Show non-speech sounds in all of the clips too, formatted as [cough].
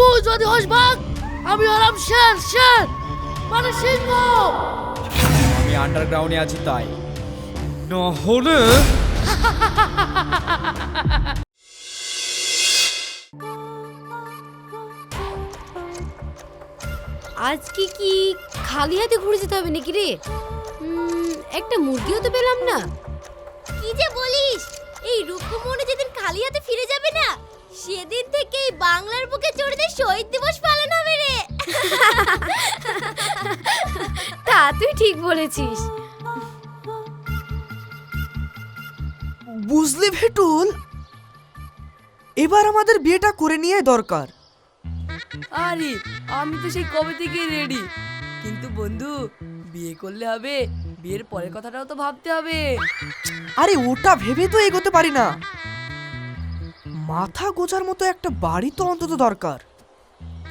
তুই যদি হোস ভাগ আমি হলাম শের শের। মানে সিংহ। আমি আন্ডারগ্রাউন্ডে আছি তাই। না হলে আজকে কি খালি হাতে ঘুরে যেতে হবে নাকি রে? একটা মুরগিও তো পেলাম না। কি যে বলিস এই রুকুমনে যেদিন খালি হাতে ফিরে যাবে না সেদিন থেকেই বাংলার বুকে চড়তে শহীদ দিবস পালন হবে রে। তা তুই ঠিক বলেছিস। বুঝলি ভেটুল এবার আমাদের বিয়েটা করে নিয়ে দরকার। আরে আমি তো সেই কবে থেকে রেডি কিন্তু বন্ধু বিয়ে করলে হবে বিয়ের পরের কথাটাও তো ভাবতে হবে। আরে ওটা ভেবে তো এগোতে পারি না। মাথা গোজার মতো একটা বাড়ি তো অন্তত দরকার।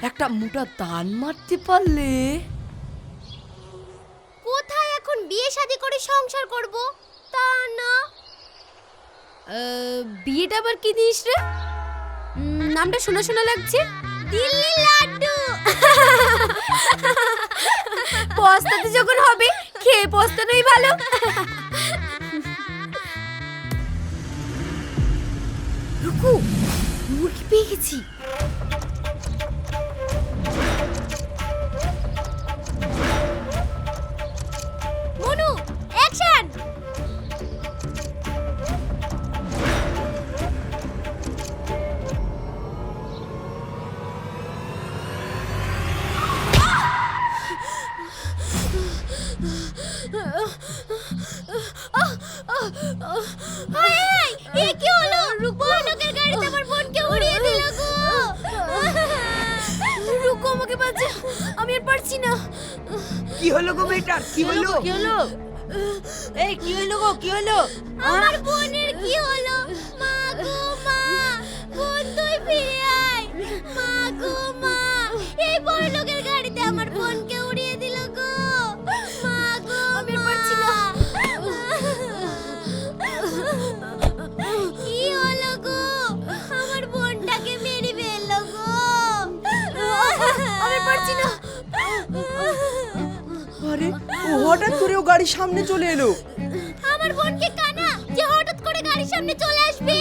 একটা মোটা দান মারতে পারলে? কোথায় এখন বিয়ে শাদী করে সংসার করব? তা না। বিয়েটা আবার কি দিস রে? নামটা শোনা শোনা লাগছে। দিল্লি লাড্ডু। পস্তাতে যখন হবে খেয়ে পস্তানোই ভালো। মুরগি কি হলো গো কি হলো? কি হলো? এই কি হলো গো? কি হলো? আমার বোনের কি হলো? মা গো মা! বোন তুই ফিরে আয়। মা গো মা! এই বড় লোকের গাড়িতে আমার বোনকে আরে ও হঠাৎ করে ও গাড়ির সামনে চলে এলো। আমার বোনকে কানা যে হঠাৎ করে গাড়ির সামনে চলে আসবে।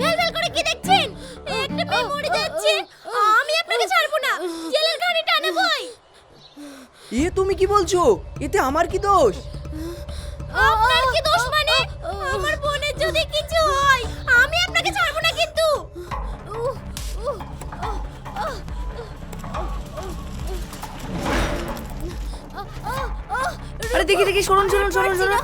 ভেলভেল করে কি দেখছেন? একটা মেয়ে মরে যাচ্ছে। আমি আপনাকে ছাড়বো না। জেলের গাড়ি টানাবই এ তুমি কি বলছো? এতে আমার কি দোষ? দেখি শুনুন শুনুন শুনুন শুনুন।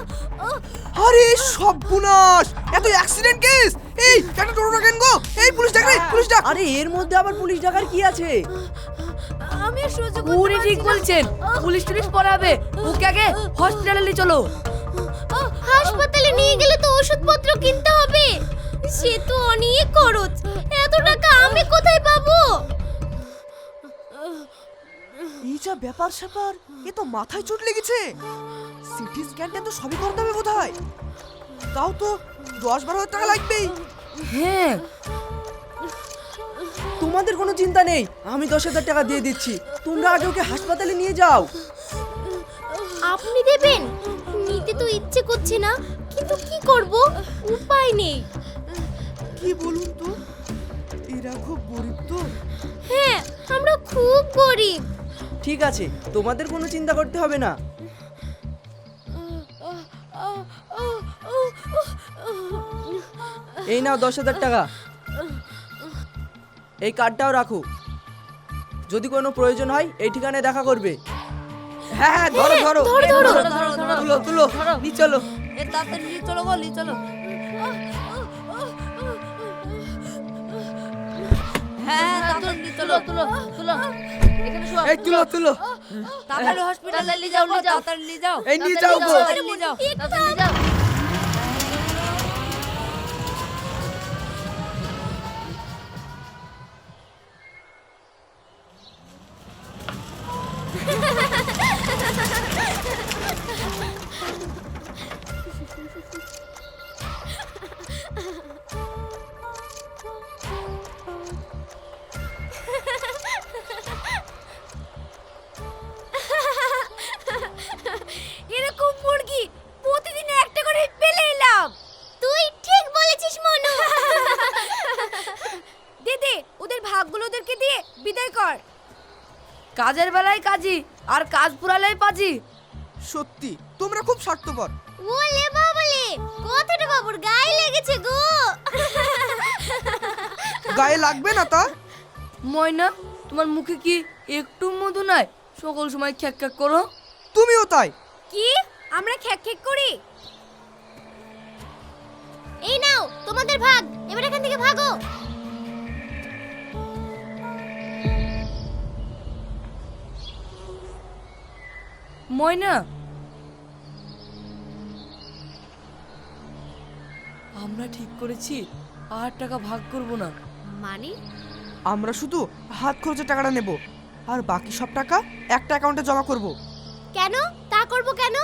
আরে সর্বনাশ! এত অ্যাক্সিডেন্ট কেস এই একটা টোটো ডাকেন গো! এই পুলিশ ডাক রে পুলিশ ডাক। আরে এর মধ্যে আবার পুলিশ ডাকার কি আছে? আমি সহ্য করতে উনি ঠিক পারছি না। বলছেন পুলিশ টুলিশ পড়াবে। ওকে আগে হসপিটালে নিয়ে চলো। হাসপাতালে নিয়ে গেলে তো ওষুধপত্র কিনতে হবে। সে তো অনেক খরচ। এত টাকা আমি কোথায় পাবো? এই যা ব্যাপার স্যাপার এ তো মাথায় চোট লেগেছে। সিটি স্ক্যানটা তো সবই করতে হবে কোথায় তাও তো দশ বারো হাজার টাকা লাগবেই। হ্যাঁ। তোমাদের কোনো চিন্তা নেই আমি দশ হাজার টাকা দিয়ে দিচ্ছি। তোমরা আগে ওকে হাসপাতালে নিয়ে যাও। আপনি দেবেন? নিতে তো ইচ্ছে করছে না কিন্তু কি করব? উপায় নেই। কি বলুন তো? এরা খুব গরিব তো? হ্যাঁ আমরা খুব গরিব। ঠিক আছে তোমাদের কোনো চিন্তা করতে হবে না। এই নাও দশ হাজার টাকা। এই কার্ডটাও রাখো। যদি কোনো প্রয়োজন হয় এই ঠিকানায় দেখা করবে। হ্যাঁ হ্যাঁ ধরো ধরো। ধরো, এই ধরো। তুলো তুলো নি চলো। তাড়াতাড়ি চলো চলো। হ্যাঁ তাড়াতাড়ি চলো। তুলো তুলো। এখানে শোয়া। এই তুলো তুলো। তাড়াতাড়ি হসপিটালে নিয়ে যাও নিয়ে যাও। তাড়াতাড়ি নিয়ে যাও। এই নিয়ে যাও গো। নিয়ে যাও। তাড়াতাড়ি যাও। [laughs] আর কাজ পুরালেই পাজি। সত্যি তোমরা খুব স্বার্থপর। ওলে বাবলে কতটা বাবুর গায়ে লেগেছে গো। গায়ে লাগবে না তা? ময়না তোমার মুখে কি একটু মধু নাই? সকল সময় খ্যাক খ্যাক করো। তুমিও তাই। কি? আমরা খ্যাক খ্যাক করি? এই নাও তোমাদের ভাগ। এবার এখান থেকে ভাগো। ময়না। আমরা ঠিক করেছি আর টাকা ভাগ করব না। মানে? আমরা শুধু হাত খরচের টাকাটা নেব আর বাকি সব টাকা একটা অ্যাকাউন্টে জমা করব। কেন? তা করব কেন?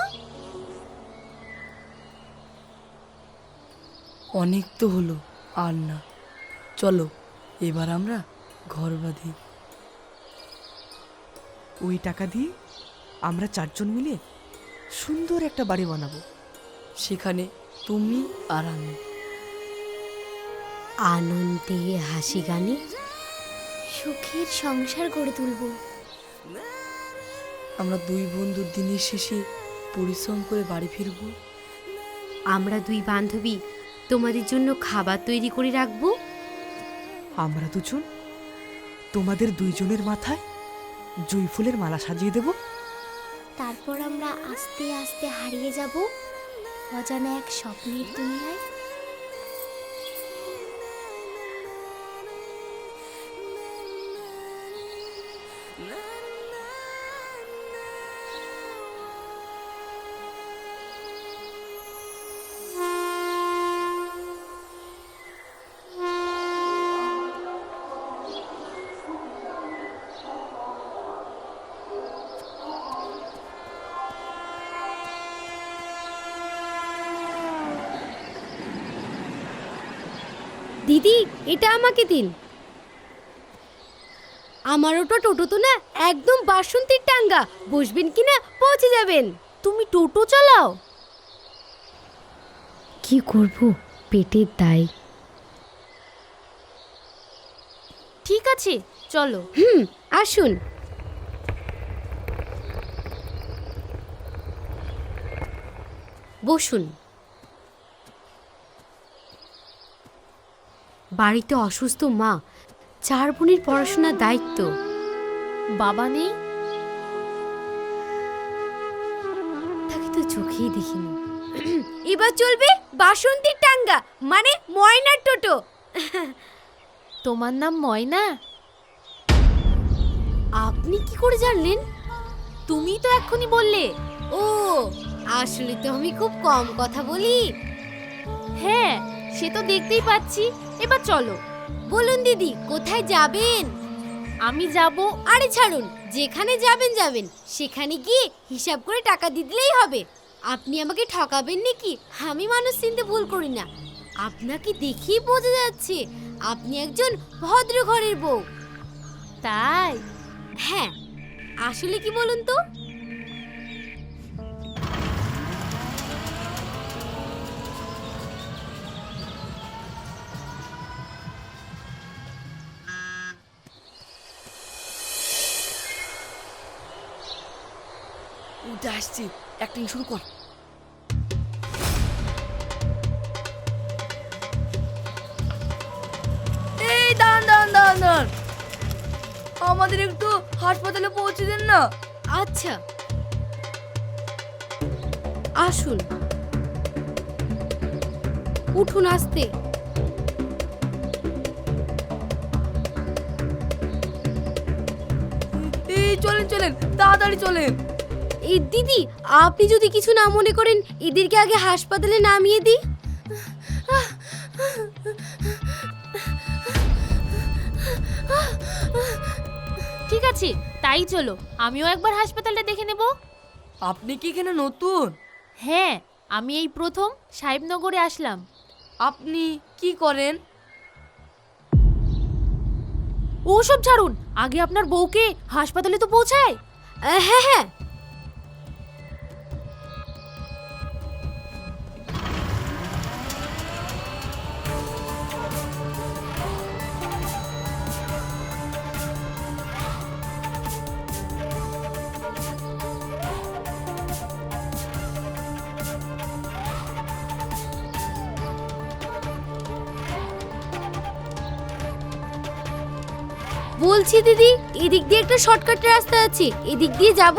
অনেক তো হলো আর না। চলো এবার আমরা ঘর বাঁধি। ওই টাকা দিয়ে আমরা চারজন মিলে সুন্দর একটা বাড়ি বানাবো। সেখানে তুমি আর আমি। আনন্দে হাসি গানে সুখের সংসার গড়ে তুলবো। আমরা দুই বন্ধু দিনের শেষে পরিশ্রম করে বাড়ি ফিরবো। আমরা দুই বান্ধবী তোমাদের জন্য খাবার তৈরি করে রাখব। আমরা দুজন তোমাদের দুইজনের মাথায় জুই ফুলের মালা সাজিয়ে দেব। তারপর আমরা আস্তে আস্তে হারিয়ে যাব। অজানা এক স্বপ্নের দুনিয়ায়। এটা আমাকে দিন। আমার ওটা টোটো তো না একদম বাসন্তীর টাঙ্গা। বসবেন কি না পৌঁছে যাবেন। তুমি টোটো চালাও। কি করব? পেটের দায়। ঠিক আছে চলো। হুম আসুন। বসুন। বাড়িতে অসুস্থ মা, চার বোনের পড়াশোনার দায়িত্ব। বাবা নেই? তাকে তো চোখেই দেখিনি। এবার চলবে বাসন্তীর টাঙ্গা মানে ময়নার টোটো। তোমার নাম ময়না? আপনি কি করে জানলেন? তুমি তো এক্ষুনি বললে। ও, আসলে তো আমি খুব কম কথা বলি। হ্যাঁ সে তো দেখতেই পাচ্ছি। এবার চলো। বলুন দিদি কোথায় যাবেন? আমি যাব আরে ছাড়ুন যেখানে যাবেন যাবেন সেখানে গিয়ে হিসাব করে টাকা দিয়ে দিলেই হবে। আপনি আমাকে ঠকাবেন নাকি? আমি মানুষ চিনতে ভুল করি না। আপনাকে দেখেই বোঝা যাচ্ছে আপনি একজন ভদ্র ঘরের বউ। তাই? হ্যাঁ আসলে কি বলুন তো? উঠে আসছি। অ্যাক্টিং শুরু কর। এই দাঁড়ান দাঁড়ান দাঁড়ান দাঁড়ান। আমাদের একটু হাসপাতালে পৌঁছে দেন না? আচ্ছা। আসুন। উঠুন আসতে। এই চলেন চলেন তাড়াতাড়ি চলেন। এই দিদি আপনি যদি কিছু না মনে করেন এদেরকে আগে হাসপাতালে নামিয়ে দিই। ঠিক আছে তাই চলো। আমিও একবার হাসপাতালটা দেখে নেব। আপনি কি এখানে নতুন? হ্যাঁ আমি এই প্রথম সাহেবনগরে আসলাম। আপনি কি করেন? ওসব ছাড়ুন আগে আপনার বউকে হাসপাতালে তো পৌঁছায়। হ্যাঁ হ্যাঁ বলছি দিদি এদিক দিয়ে একটা শর্টকাট রাস্তা আছে এদিক দিয়ে যাব?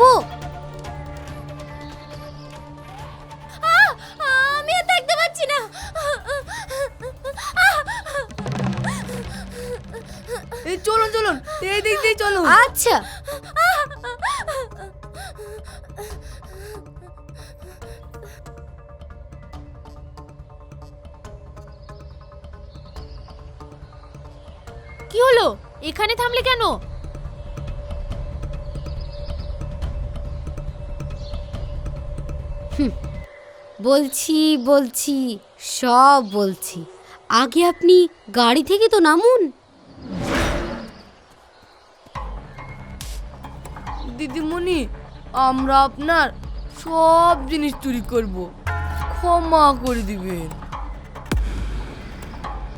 বলছি বলছি সব বলছি। আগে আপনি গাড়ি থেকে তো নামুন। দিদিমণি আমরা আপনার সব জিনিস চুরি করব। ক্ষমা করে দিবেন।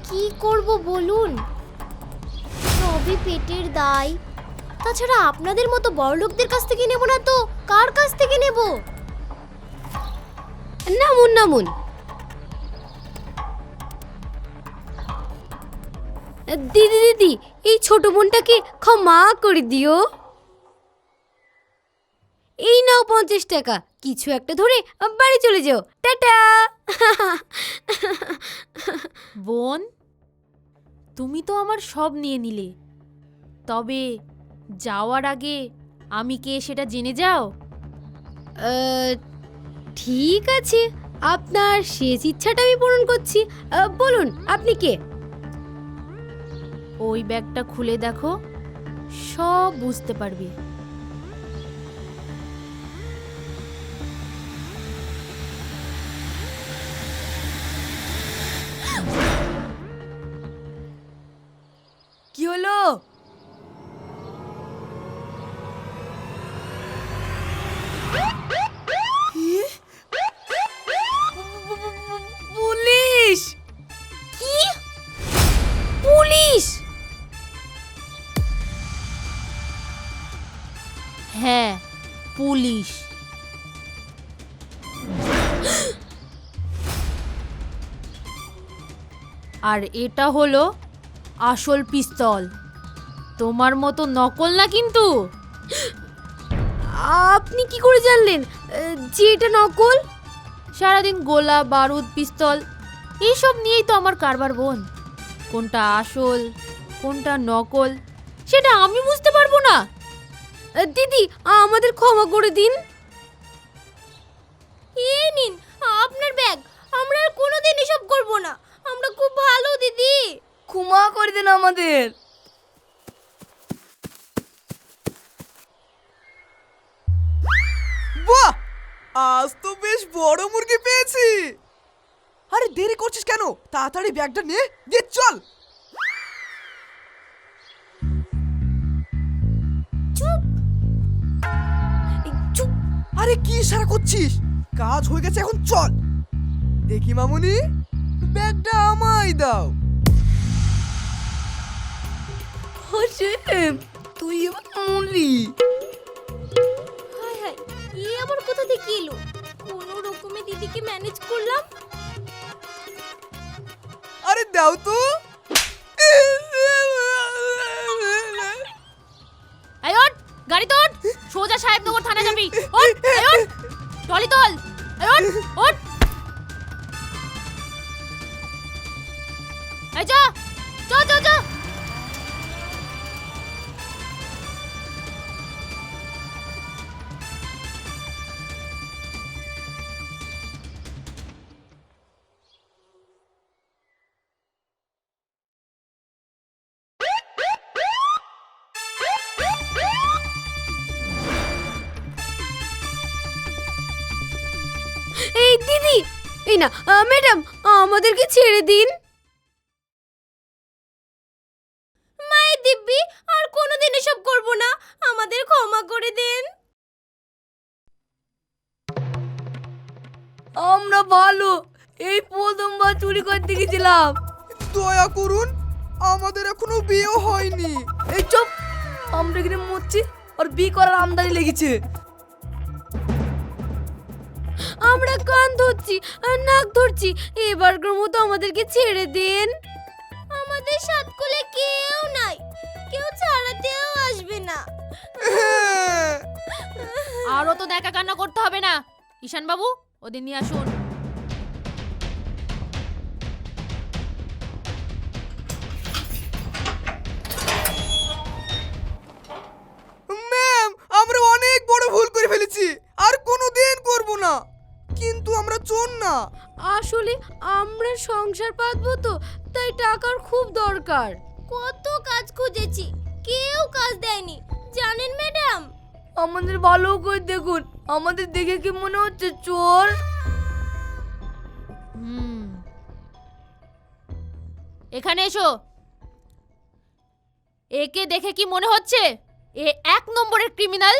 কি করব বলুন? সবই পেটের দায়। তাছাড়া আপনাদের মতো বড়লোকদের কাছ থেকে নেব না তো? কার কাছ থেকে নেব? নামুন নামুন। দিদি দিদি এই ছোট বোনটাকে ক্ষমা করে দিও। এই নাও পঞ্চাশ টাকা। কিছু একটা ধরে বাড়ি চলে যাও। টাটা। বোন তুমি তো আমার সব নিয়ে নিলে। তবে যাওয়ার আগে আমি কে সেটা জেনে যাও? ঠিক আছে। আপনার শেষ ইচ্ছাটা আমি পূরণ করছি। বলুন, আপনি কে? ওই ব্যাগটা খুলে দেখো, সব বুঝতে পারবে। কি হলো? আর এটা হলো আসল পিস্তল। তোমার মতো নকল না কিন্তু? আপনি কি করে জানলেন? যে এটা নকল? সারাদিন গোলা, বারুদ, পিস্তল, এইসব নিয়েই তো আমার কারবার বোন। কোনটা আসল, কোনটা নকল, সেটা আমি বুঝতে পারব না। দিদি, আমাদের ক্ষমা করে দিন। নিন, আপনার ব্যাগ, আমরা আর কোনোদিন এসব করব না। আমরা খুব ভালো দিদি। ক্ষমা করে দেন আমাদের। বাহ! আজ তো বেশ বড় মুরগি পেয়েছি। আরে দেরি করছিস কেন? তাড়াতাড়ি ব্যাগটা নিয়ে দিয়ে চল এই, চুপ। আরে কি ইশারা করছিস? কাজ হয়ে গেছে এখন চল। দেখি মামুনি। ব্যাগটা আমায় দাও। তুই এবার মরলি হায় হায় এই আবার কোথা থেকে এলো? কোনো রকমে দিদিকে ম্যানেজ করলাম? আরে দাও তো। এই ওঠ গাড়ি তো ওঠ সোজা সাহেবনগর থানা যাবি। ওঠ এই ওঠ। টলি তোল। এই ওঠ ওঠ। এই দিদি! এই না ম্যাডাম আমাদেরকে ছেড়ে দিন। মায়ের দিব্যি আর কোনোদিন এসব করব না। আমাদের ক্ষমা করে দেন। আমরা ভালো। এই প্রথমবার চুরি করতে গেছিলাম। দয়া করুন আমাদের এখনও বিয়েও হয়নি। এই চুপ! আমরা এখানে মরছি আর বিয়ে করার আমদানি লেগেছে। আমরা কান ধরছি আর নাক ধরছি। এবার এবারকার তো আমাদেরকে ছেড়ে দেন। আমাদের সাতকুলে কেউ নাই। কেউ ছাড়াতেও আসবে না। হ্যাঁ। আরও তো দেখা কান্না করতে হবে না। ঈশান বাবু ওদের নিয়ে আসুন। চোর না আসলে আমরা সংসার পাতবো তো তাই টাকার খুব দরকার। কত কাজ খুঁজেছি কেউ কাজ দেয়নি জানেন ম্যাডাম? আমাদের ভালো করে দেখুন আমাদের দেখে কি মনে হচ্ছে চোর? হুম। এখানে এসো। একে দেখে কি মনে হচ্ছে? এ এক নম্বরের ক্রিমিনাল।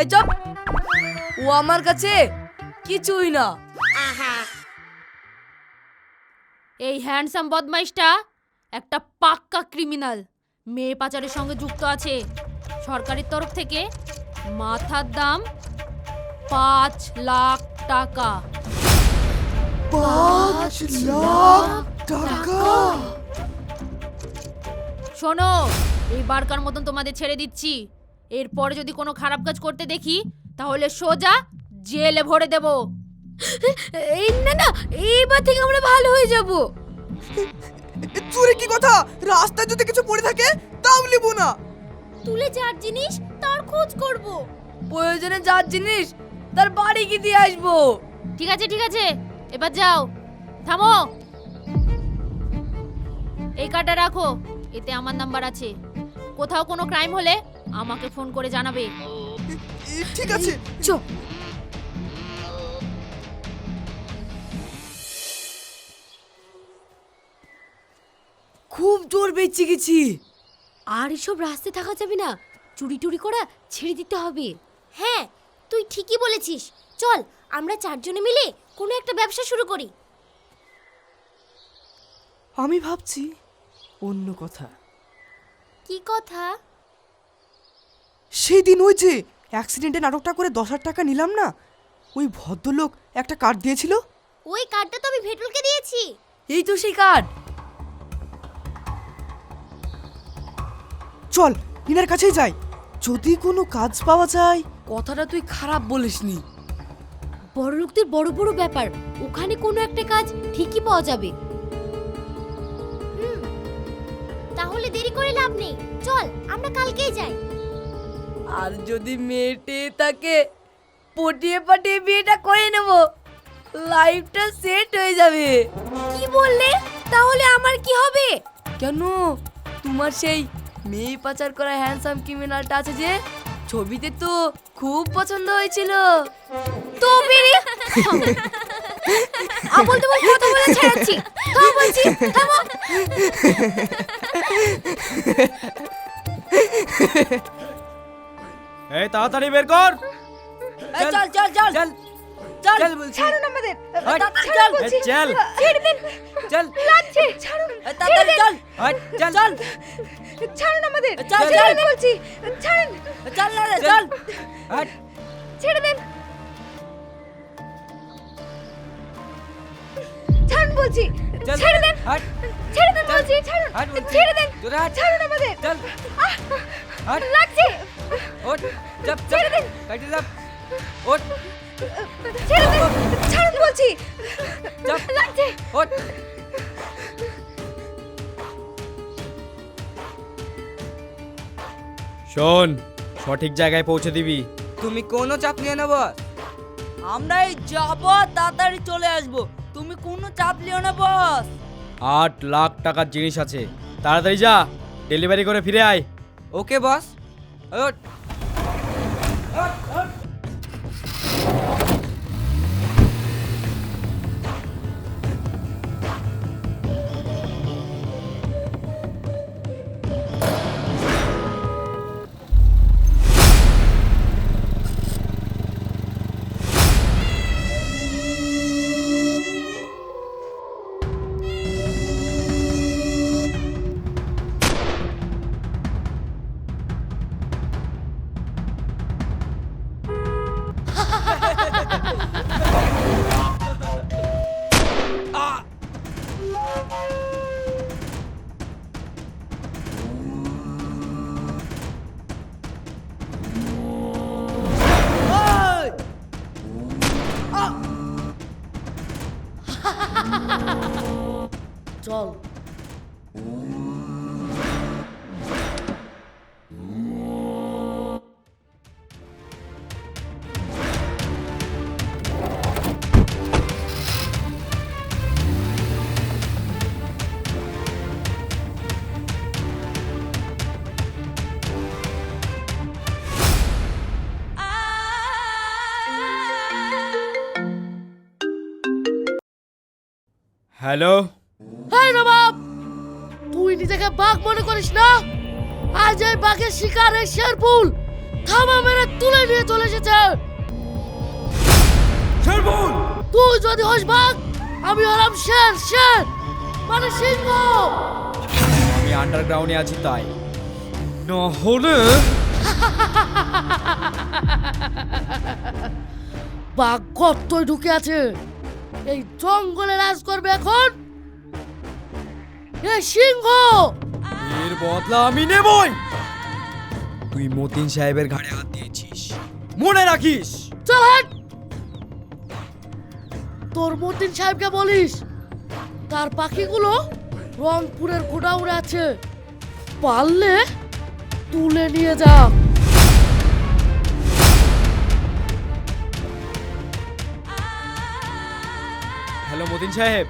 এই চপ ও আমার কাছে কিছুই না। এই হ্যান্ডসাম বদমাইশটা একটা পাক্কা ক্রিমিনাল। মেয়ে পাচারের সঙ্গে যুক্ত আছে। সরকারের তরফ থেকে মাথার দাম পাঁচ লাখ টাকা। পাঁচ লাখ টাকা? শোনো এইবারকার মতন তোমাদের ছেড়ে দিচ্ছি। এরপরে যদি কোনো খারাপ কাজ করতে দেখি তাহলে সোজা জেলে ভরে দেব। এই না না এইবার থেকে আমরা ভালো হয়ে যাব। চুরি কি কথা? রাস্তায় যদি কিছু পড়ে থাকে তাও নেব না। তুলে যার জিনিস তার খোঁজ করব। প্রয়োজনে যার জিনিস তার বাড়ি কি দিয়ে আসব। ঠিক আছে ঠিক আছে এবার যাও। থামো। এই কার্ডটা রাখো এতে আমার নাম্বার আছে। কোথাও কোনো ক্রাইম হলে আমাকে ফোন করে জানাবে। ঠিক আছে। চ। খুব জোর বেঁচে গেছি। আর এসব রাস্তায় থাকা যাবে না। চুরি টুরি করা ছেড়ে দিতে হবে। হ্যাঁ তুই ঠিকই বলেছিস। চল আমরা চারজনে মিলে কোনো একটা ব্যবসা শুরু করি। আমি ভাবছি অন্য কথা। কি কথা? সেই দিন ওই যে অ্যাক্সিডেন্টে নাটকটা করে দশ হাজার টাকা নিলাম না ওই ভদ্রলোক একটা কার্ড দিয়েছিল। ওই কার্ডটা তো আমি ভেটুলকে দিয়েছি। এই তো সেই কার্ড চল ইনার কাছেই যাই। যদি কোনো কাজ পাওয়া যায়। কথাটা তুই খারাপ বলিসনি। বড় লোকদের বড় বড় ব্যাপার। ওখানে কোনো একটা কাজ ঠিকই পাওয়া যাবে। তাহলে দেরি করে লাভ নেই। চল আমরা কালকেই যাই। আর যদি মেয়েটে তাকে পটিয়ে পাটিয়ে বিয়েটা করে নেব লাইফটা সেট হয়ে যাবে। কি বললে? তাহলে আমার কি হবে? কেন? তোমার সেই মেয়ে পাচার করা হ্যান্ডসাম ক্রিমিনালটা আছে যে ছবিতে তো খুব পছন্দ হয়েছিল। তো বেরে। আমল তোমার কথা বলে ছাড়াচ্ছি। থামো বলছি থামো। এই তাড়াতাড়ি বের কর। এই চল। চল চল চল। চল। চল। বলছি। ছাড়ুন আমাদের। চল। চল। ছেড়ে দিন। চল। লাগছে ছাড়ুন। তাড়াতাড়ি চল। চল। চল। ছাড়ুন আমাদের। চল, চল। বলছি। ছাড়ুন। চল না চল। ছেড়ে দেন। ছাড়ুন বলছি। ছেড়ে দেন হট, ছেড়ে দেন বলছি ছাড়ুন। ছেড়ে দেন জোরে হট। ছাড়ুন আমাদের। চল। হট। লাগছে। ওঠ। চাপ ছেড়ে দিন। কাটি চাপ। ওঠ। ছেড়ে দেন ছাড়ুন বলছি। চাপ। লাগছে। ওঠ। শোন সঠিক জায়গায় পৌঁছে দিবি। তুমি কোনো চাপ নিয়ে না বস। আমরা এই যাব তাড়াতাড়ি চলে আসব। তুমি কোনো চাপ লিও না বস। আট লাখ টাকার জিনিস আছে। তাড়াতাড়ি যা ডেলিভারি করে ফিরে আয়। Okay boss. Hello? Hi Nawab! তুই নিজেকে বাঘ মনে করিস না? আজ এই বাঘের শিকার এই শেরপুল থামা মেরে তুলে নিয়ে চলে এসেছে। শেরপুল তুই যদি হোস বাঘ আমি হলাম শের শের! মানে সিংহ! আমি আন্ডারগ্রাউন্ডে আছি তাই। না হলে বাঘ গর্তই ঢুকে আছে? এই জঙ্গলে রাজ করবে এখন? এই সিংহ! এর বদলা আমি নেবই! তুই মতিন সাহেবের ঘাড়ে হাত দিয়েছিস। মনে রাখিস! চল হাট! তোর মতিন সাহেবকে বলিস তার পাখিগুলো রংপুরের গোডাউনে আছে। পারলে তুলে নিয়ে যা। হ্যালো মতিন সাহেব।